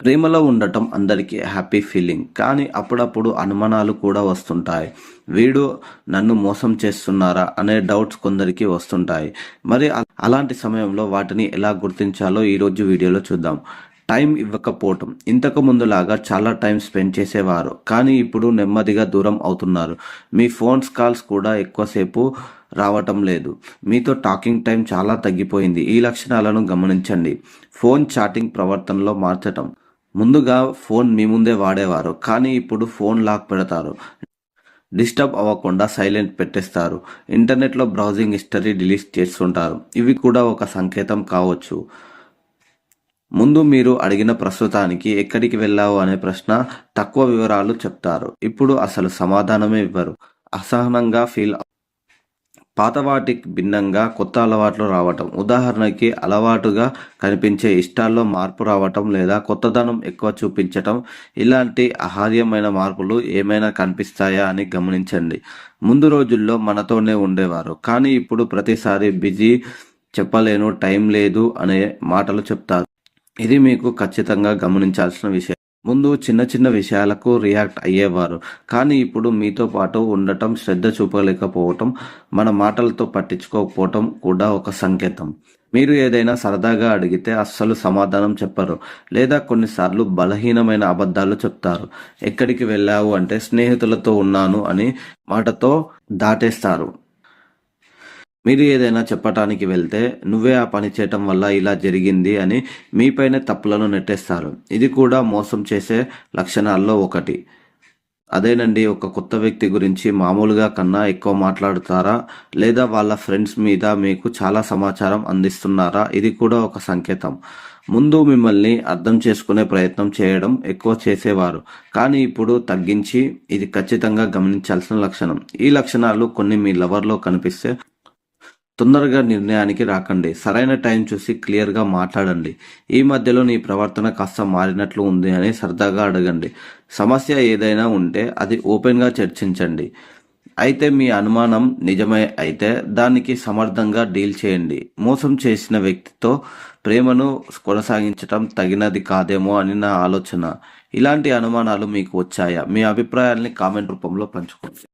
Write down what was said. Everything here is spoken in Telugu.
ప్రేమలో ఉండటం అందరికీ హ్యాపీ ఫీలింగ్ కానీ అప్పుడప్పుడు అనుమానాలు కూడా వస్తుంటాయి. వీడు నన్ను మోసం చేస్తున్నారా అనే డౌట్స్ కొందరికి వస్తుంటాయి. మరి అలాంటి సమయంలో వాటిని ఎలా గుర్తించాలో ఈరోజు వీడియోలో చూద్దాం. టైం ఇవ్వకపోవటం. ఇంతకు ముందులాగా చాలా టైం స్పెండ్ చేసేవారు. కానీ ఇప్పుడు నెమ్మదిగా దూరం అవుతున్నారు. మీ ఫోన్స్ కాల్స్ కూడా ఎక్కువసేపు రావటం లేదు. మీతో టాకింగ్ టైం చాలా తగ్గిపోయింది. ఈ లక్షణాలను గమనించండి. ఫోన్ చాటింగ్ ప్రవర్తనలో మార్చటం. ముందుగా ఫోన్ మీ ముందే వాడేవారు కానీ ఇప్పుడు ఫోన్ లాక్ పెడతారు. డిస్టర్బ్ అవ్వకుండా సైలెంట్ పెట్టేస్తారు. ఇంటర్నెట్లో బ్రౌజింగ్ హిస్టరీ డిలీట్ చేస్తుంటారు. ఇవి కూడా ఒక సంకేతం కావచ్చు. ముందు మీరు అడిగిన ప్రస్తుతానికి ఎక్కడికి వెళ్ళావు అనే ప్రశ్న తక్కువ వివరాలు చెప్తారు. ఇప్పుడు అసలు సమాధానమే ఇవ్వరు. అసహనంగా ఫీల్ పాత వాటికి భిన్నంగా కొత్త అలవాట్లు రావటం. ఉదాహరణకి అలవాటుగా కనిపించే ఇష్టాల్లో మార్పు రావటం లేదా కొత్తదనం ఎక్కువ చూపించటం. ఇలాంటి అహార్యమైన మార్పులు ఏమైనా కనిపిస్తాయా అని గమనించండి. ముందు రోజుల్లో మనతోనే ఉండేవారు. కానీ ఇప్పుడు ప్రతిసారి బిజీ చెప్పలేను టైం లేదు అనే మాటలు చెప్తారు. ఇది మీకు ఖచ్చితంగా గమనించాల్సిన విషయం. ముందు చిన్న చిన్న విషయాలకు రియాక్ట్ అయ్యేవారు. కానీ ఇప్పుడు మీతో పాటు ఉండటం శ్రద్ధ చూపలేకపోవటం మన మాటలతో పట్టించుకోకపోవటం కూడా ఒక సంకేతం. మీరు ఏదైనా సరదాగా అడిగితే అస్సలు సమాధానం చెప్పరు. లేదా కొన్నిసార్లు బలహీనమైన అబద్ధాలు చెప్తారు. ఎక్కడికి వెళ్ళావు అంటే స్నేహితులతో ఉన్నాను అని మాటతో దాటేస్తారు. మీరు ఏదైనా చెప్పటానికి వెళ్తే నువ్వే ఆ పని చేయటం వల్ల ఇలా జరిగింది అని మీపైనే తప్పులను నెట్టేస్తారు. ఇది కూడా మోసం చేసే లక్షణాల్లో ఒకటి. అదేనండి ఒక కొత్త వ్యక్తి గురించి మామూలుగా కన్నా ఎక్కువ మాట్లాడుతారా? లేదా వాళ్ళ ఫ్రెండ్స్ మీద మీకు చాలా సమాచారం అందిస్తున్నారా? ఇది కూడా ఒక సంకేతం. ముందు మిమ్మల్ని అర్థం చేసుకునే ప్రయత్నం చేయడం ఎక్కువ చేసేవారు. కానీ ఇప్పుడు తగ్గించి ఇది ఖచ్చితంగా గమనించాల్సిన లక్షణం. ఈ లక్షణాలు కొన్ని మీ లవర్లో కనిపిస్తే తొందరగా నిర్ణయానికి రాకండి. సరైన టైం చూసి క్లియర్గా మాట్లాడండి. ఈ మధ్యలో నీ ప్రవర్తన కాస్త మారినట్లు ఉంది అని సరదాగా అడగండి. సమస్య ఏదైనా ఉంటే అది ఓపెన్గా చర్చించండి. అయితే మీ అనుమానం నిజమే అయితే దానికి సమర్థంగా డీల్ చేయండి. మోసం చేసిన వ్యక్తితో ప్రేమను కొనసాగించటం తగినది కాదేమో అని నా ఆలోచన. ఇలాంటి అనుమానాలు మీకు వచ్చాయా? మీ అభిప్రాయాల్ని కామెంట్ రూపంలో పంచుకోండి.